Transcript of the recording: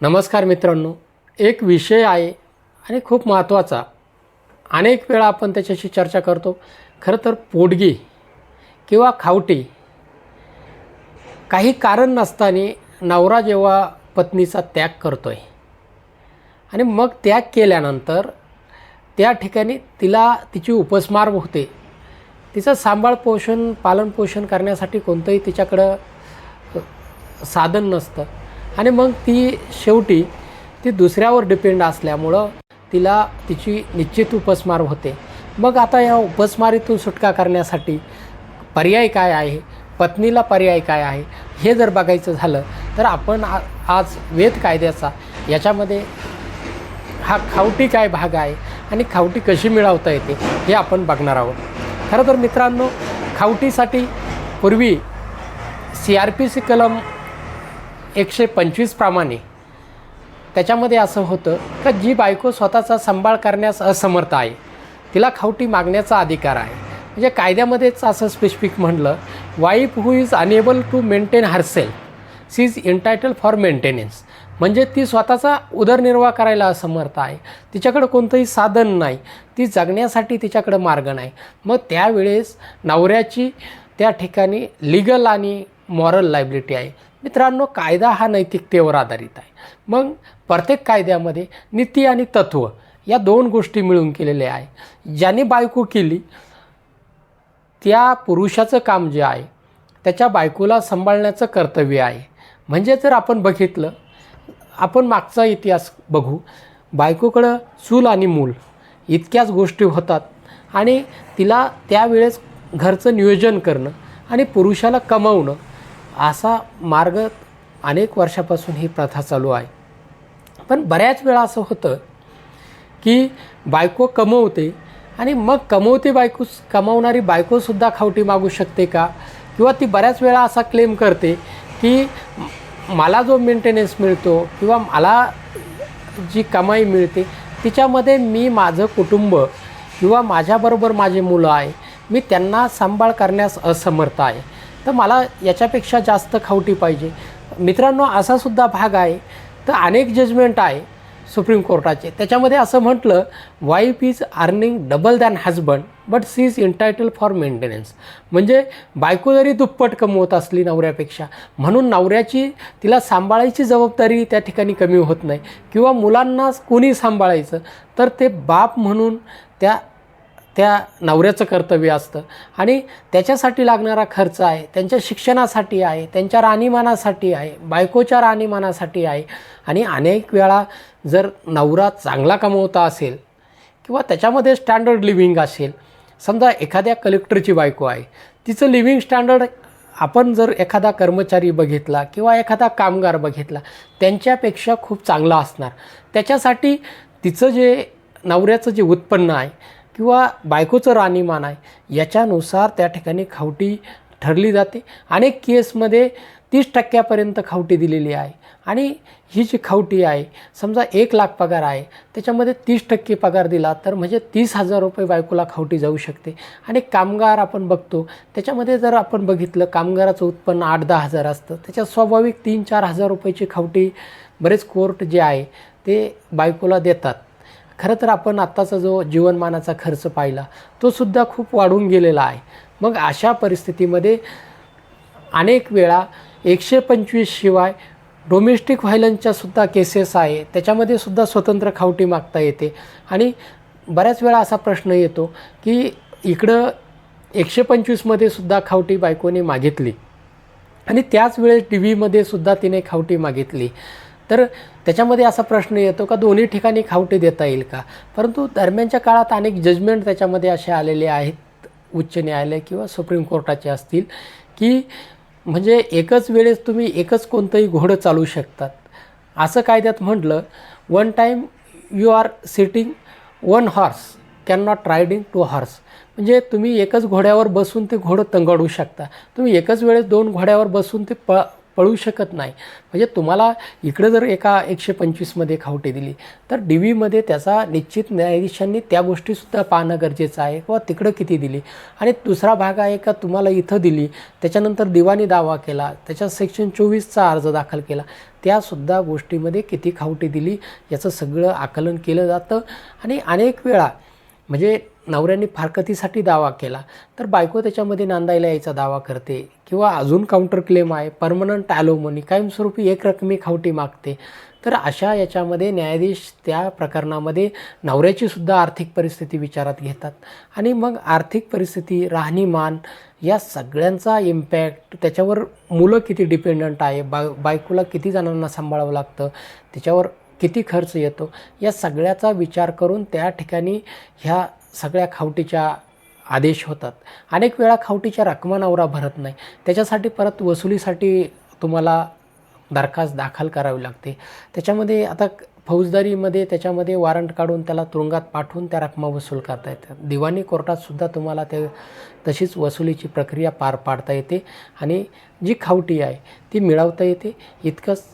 नमस्कार मित्रांनो एक विषय आहे आणि खूप महत्त्वाचा. अनेक वेळा आपण त्याच्याशी चर्चा करतो. खरं तर पोटगी किंवा खावटी काही कारण नसताना नवरा जेव्हा पत्नीचा त्याग करतो आहे आणि मग त्याग केल्यानंतर त्या ठिकाणी तिला तिची उपस्मार होते. तिचं सांभाळ पोषण पालनपोषण करण्यासाठी कोणतंही तिच्याकडं साधन नसतं. आणि मग ती शेवटी ती दुसऱ्यावर डिपेंड असल्यामुळं तिला तिची निश्चित उपस्मार होते. मग आता या उपस्मारीतून सुटका करण्यासाठी पर्याय काय आहे? पत्नीला पर्याय काय आहे? हे जर बघायचं झालं तर आपण आ आज वेद कायद्याचा याच्यामध्ये हा खावटी काय भाग आहे आणि खावटी कशी मिळवता येते हे आपण बघणार आहोत. खरं तर मित्रांनो खावटीसाठी पूर्वी सी आर पी सी कलम एकशे पंचवीसप्रमाणे त्याच्यामध्ये असं होतं का जी बायको स्वतःचा सांभाळ करण्यास असमर्थ आहे तिला खावटी मागण्याचा अधिकार आहे. म्हणजे कायद्यामध्येच असं स्पेसिफिक म्हणलं wife who is unable to maintain herself she is entitled for maintenance म्हणजे ती स्वतःचा उदरनिर्वाह करायला असमर्थ आहे. तिच्याकडं कोणतंही साधन नाही. ती जगण्यासाठी तिच्याकडं मार्ग नाही. मग त्यावेळेस नवऱ्याची त्या ठिकाणी लिगल आणि मॉरल लायबिलिटी आहे. मित्रांनो कायदा हा नैतिकतेवर आधारित आहे. मग प्रत्येक कायद्यामध्ये नीती आणि तत्त्व या दोन गोष्टी मिळून केलेल्या आहे. ज्याने बायको केली त्या पुरुषाचं काम जे आहे त्याच्या बायकोला सांभाळण्याचं कर्तव्य आहे. म्हणजे जर आपण बघितलं आपण मागचा इतिहास बघू. बायकोकडं चूल आणि मूल इतक्याच गोष्टी होतात आणि तिला त्यावेळेस घरचं नियोजन करणं आणि पुरुषाला कमवणं असा मार्ग अनेक वर्षापासून ही प्रथा चालू आहे. पण बऱ्याच वेळा असं होतं की बायको कमवते आणि मग कमवते बायको कमावणारी बायकोसुद्धा खावटी मागू शकते का? किंवा ती बऱ्याच वेळा असा क्लेम करते की मला जो मेंटेनन्स मिळतो किंवा मला जी कमाई मिळते तिच्यामध्ये मी माझं कुटुंब किंवा माझ्याबरोबर माझे मुलं आहे मी त्यांना सांभाळ करण्यास असमर्थ आहे. तर मला याच्यापेक्षा जास्त खावटी पाहिजे. मित्रांनो असासुद्धा भाग आहे. तर अनेक जजमेंट आहे सुप्रीम कोर्टाचे. त्याच्यामध्ये असं म्हटलं wife is earning double than husband but she is entitled for maintenance म्हणजे बायको जरी दुप्पट कमवत असली नवऱ्यापेक्षा म्हणून नवऱ्याची तिला सांभाळायची जबाबदारी त्या ठिकाणी कमी होत नाही. किंवा मुलांना कोणी सांभाळायचं तर ते बाप म्हणून त्या त्या नवऱ्याचं कर्तव्य असतं. आणि त्याच्यासाठी लागणारा खर्च आहे त्यांच्या शिक्षणासाठी आहे त्यांच्या राहणीमानासाठी आहे बायकोच्या राहणीमानासाठी आहे. आणि अनेक वेळा जर नवरा चांगला कमवता असेल किंवा त्याच्यामध्ये स्टँडर्ड लिव्हिंग असेल समजा एखाद्या कलेक्टरची बायको आहे तिचं लिव्हिंग स्टँडर्ड आपण जर एखादा कर्मचारी बघितला किंवा एखादा कामगार बघितला त्यांच्यापेक्षा खूप चांगला असणार. त्याच्यासाठी तिचं जे नवऱ्याचं जे उत्पन्न आहे किंवा बायकोचं राहणीमान आहे याच्यानुसार त्या ठिकाणी खावटी ठरली जाते. अनेक केसमध्ये तीस टक्क्यापर्यंत खावटी दिलेली आहे. आणि ही जी खावटी आहे समजा एक लाख पगार आहे त्याच्यामध्ये तीस टक्के पगार दिला तर म्हणजे तीस हजार रुपये बायकोला खावटी जाऊ शकते. आणि कामगार आपण बघतो त्याच्यामध्ये जर आपण बघितलं कामगाराचं उत्पन्न आठ दहा हजार असतं. त्याच्यात स्वाभाविक तीन चार हजार रुपयाची खावटी बरेच कोर्ट जे आहे ते बायकोला देतात. खरं तर आपण आत्ताचा जो जीवनमानाचा खर्च पाहिला तो सुद्धा खूप वाढून गेलेला आहे. मग अशा परिस्थितीमध्ये अनेक वेळा एकशे पंचवीस शिवाय डोमेस्टिक व्हायलन्सच्या सुद्धा केसेस आहे त्याच्यामध्ये सुद्धा स्वतंत्र खावटी मागता येते. आणि बऱ्याच वेळा असा प्रश्न येतो की इकडं एकशे पंचवीसमध्ये सुद्धा खावटी बायकोने मागितली आणि त्याच वेळेस टी व्हीमध्ये सुद्धा तिने खावटी मागितली. तर त्याच्यामध्ये असा प्रश्न येतो का दोन्ही ठिकाणी खावटी देता येईल का? परंतु दरम्यानच्या काळात अनेक जजमेंट त्याच्यामध्ये असे आलेले आहेत उच्च न्यायालय किंवा सुप्रीम कोर्टाचे असतील की म्हणजे एकच वेळेस तुम्ही एकच कोणतंही घोडं चालू शकतात. असं कायद्यात म्हटलं one time you are sitting one horse can not riding two horse म्हणजे तुम्ही एकच घोड्यावर बसून ते घोडं तंगाडू शकता. तुम्ही एकच वेळेस दोन घोड्यावर बसून ते प पळू शकत नाही. म्हणजे तुम्हाला इकडं जर एका एकशे पंचवीसमध्ये खावटी दिली तर डी व्हीमध्ये त्याचा निश्चित न्यायाधीशांनी त्या गोष्टीसुद्धा पाहणं गरजेचं आहे किंवा तिकडं किती दिली. आणि दुसरा भाग आहे का तुम्हाला इथं दिली त्याच्यानंतर दिवाणी दावा केला त्याच्यात सेक्शन चोवीसचा अर्ज दाखल केला त्यासुद्धा गोष्टीमध्ये किती खावटी दिली याचं सगळं आकलन केलं जातं. आणि अनेक वेळा म्हणजे नवऱ्याने फारकतीसाठी दावा केला तर बायको त्याच्यामध्ये नांदायला यायचा दावा करते किंवा अजून काउंटर क्लेम आहे परमनंट ॲलोमनी कायमस्वरूपी एक रकमी खावटी मागते. तर अशा याच्यामध्ये न्यायाधीश त्या प्रकरणामध्ये नवऱ्याचीसुद्धा आर्थिक परिस्थिती विचारात घेतात. आणि मग आर्थिक परिस्थिती राहणीमान या सगळ्यांचा इम्पॅक्ट त्याच्यावर मुलं किती डिपेंडंट आहे बा बायकोला किती जणांना सांभाळावं लागतं त्याच्यावर किती खर्च येतो? या सगळ्याचा विचार करून त्या ठिकाणी ह्या सगळ्या खावटीच्या आदेश होतात. अनेक वेळा खावटीच्या रकमा नवरा भरत नाही. त्याच्यासाठी परत वसुलीसाठी तुम्हाला दरखास्त दाखल करावी लागते. त्याच्यामध्ये आता फौजदारीमध्ये त्याच्यामध्ये वॉरंट काढून त्याला तुरुंगात पाठवून त्या रकमा वसूल करता येतात दिवाणी कोर्टातसुद्धा तुम्हाला ते तशीच वसुलीची प्रक्रिया पार पाडता येते आणि जी खावटी आहे ती मिळवता येते. इतकंच